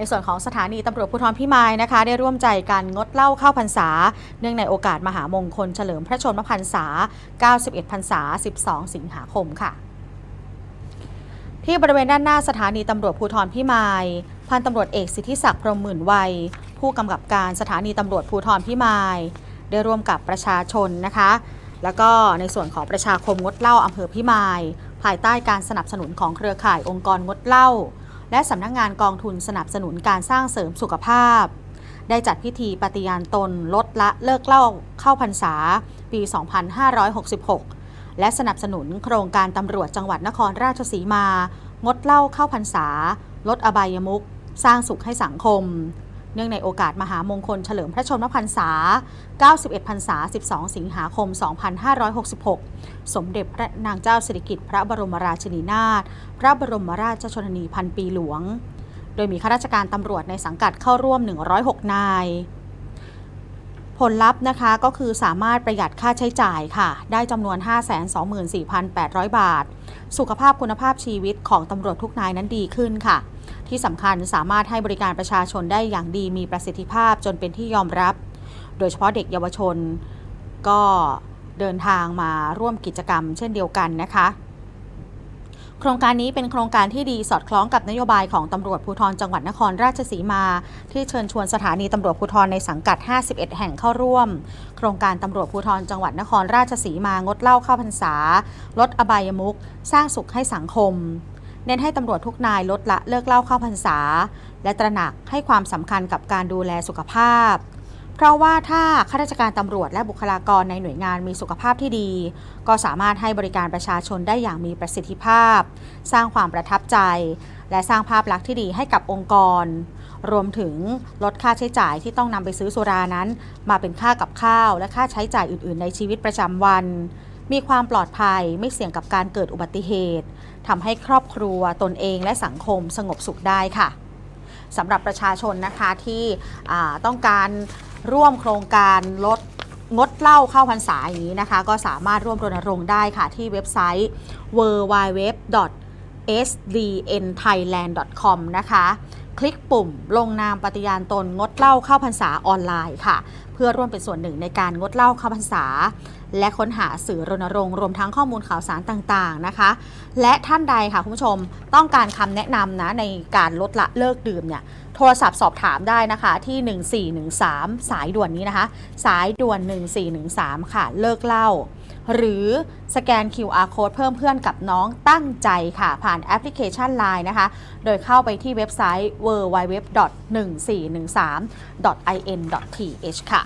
ในส่วนของสถานีตำรวจภูธรพิมายนะคะ ได้ร่วมใจกันงดเหล้าเข้าพรรษา เนื่องในโอกาสมหามงคลเฉลิมพระชนมพรรษา 91 พรรษา 12 สิงหาคมค่ะ ที่บริเวณด้านหน้าสถานีตำรวจภูธรพิมายพันตำรวจเอกสิทธิศักดิ์พรหมหมื่นวัย ผู้กำกับการสถานีตำรวจภูธรพิมาย ได้ร่วมกับประชาชนนะคะ แล้วก็ในส่วนของประชาคมงดเหล้าอำเภอพิมาย ภายใต้การสนับสนุนของเครือข่ายองค์กรงดเหล้า และสำนักงงานกองทุนสนับสนุนการสร้างเสริมสุขภาพ ได้จัดพิธีปฏิญาณตนลดละเลิกเล่าเข้าพรรษา ปี 2566 และสนับสนุนโครงการตำรวจจังหวัดนครราชสีมา งดเหล้าเข้าพรรษา ลดอบายมุขสร้างสุขให้สังคม เนื่องในโอกาสมหามงคลเฉลิมพระชนมพรรษา 91 พรรษา 12 สิงหาคม 2566 สมเด็จพระนางเจ้าสิริกิติ์พระบรมราชินีนาถ พระบรมราชชนนีพันปีหลวง โดยมีข้าราชการตำรวจในสังกัดเข้าร่วม 106 นาย ผลลัพธ์นะคะก็คือสามารถประหยัดค่าใช้จ่ายค่ะ ได้จำนวน 524,800 บาท สุขภาพคุณภาพชีวิตของตำรวจทุกนายนั้นดีขึ้นค่ะ ที่สำคัญสามารถให้บริการประชาชนได้อย่างดีมีประสิทธิภาพจนเป็นที่ยอมรับ โดยเฉพาะเด็กเยาวชนก็เดินทางมาร่วมกิจกรรมเช่นเดียวกันนะคะ โครงการนี้เป็นโครงการที่ดีสอดคล้องกับนโยบายของตำรวจภูธรจังหวัดนครราชสีมา ที่เชิญชวนสถานีตำรวจภูธรในสังกัด 51 แห่งเข้าร่วม โครงการตำรวจภูธรจังหวัดนครราชสีมางดเหล้าเข้าพรรษา ลดอบายมุขสร้างสุขให้สังคม เน้นให้ตำรวจทุกนายลดละเลิกเหล้าเข้าพรรษา และตระหนักให้ความสำคัญกับการดูแลสุขภาพ เพราะว่าถ้าข้าราชการตำรวจและบุคลากรในหน่วยงานมีสุขภาพที่ดี ก็สามารถให้บริการประชาชนได้อย่างมีประสิทธิภาพ สร้างความประทับใจ และสร้างภาพลักษณ์ที่ดีให้กับองค์กร รวมถึงลดค่าใช้จ่ายที่ต้องนำไปซื้อสุรานั้น มาเป็นค่ากับข้าว และค่าใช้จ่ายอื่น ๆ ในชีวิตประจำวัน มีความปลอดภัยไม่เสี่ยงกับการเกิดอุบัติเหตุทำให้ครอบครัวตนเองและสังคมสงบสุขได้ค่ะสำหรับประชาชนนะคะที่ต้องการ ร่วมโครงการลดงดเหล้าเข้าพรรษาอย่างนี้นะคะ ก็สามารถร่วมรณรงค์ได้ค่ะ ที่เว็บไซต์ w w w sdnthailand.com นะคะ คลิกปุ่มลงนามปฏิญาณตนงดเหล้าเข้าพรรษาออนไลน์ค่ะ เพื่อร่วมเป็นส่วนหนึ่งในการงดเหล้าเข้าพรรษา และค้นหาสื่อรณรงค์รวมทั้งข้อมูลข่าวสารต่างๆนะคะ และท่านใดค่ะคุณผู้ชมต้องการคำแนะนำนะในการลดละเลิกดื่มเนี่ย ทรศัพท์สอบถามได้นะคะที่ 1413 สายด่วนนี้นะคะ สายด่วน 1413 ค่ะ เลิกเล่า หรือสแกน QR code เพิ่มเพื่อนกับน้องตั้งใจค่ะ ผ่านแอปพลิเคชัน Line นะคะ โดยเข้าไปที่เว็บไซต์ www.1413.in.th ค่ะ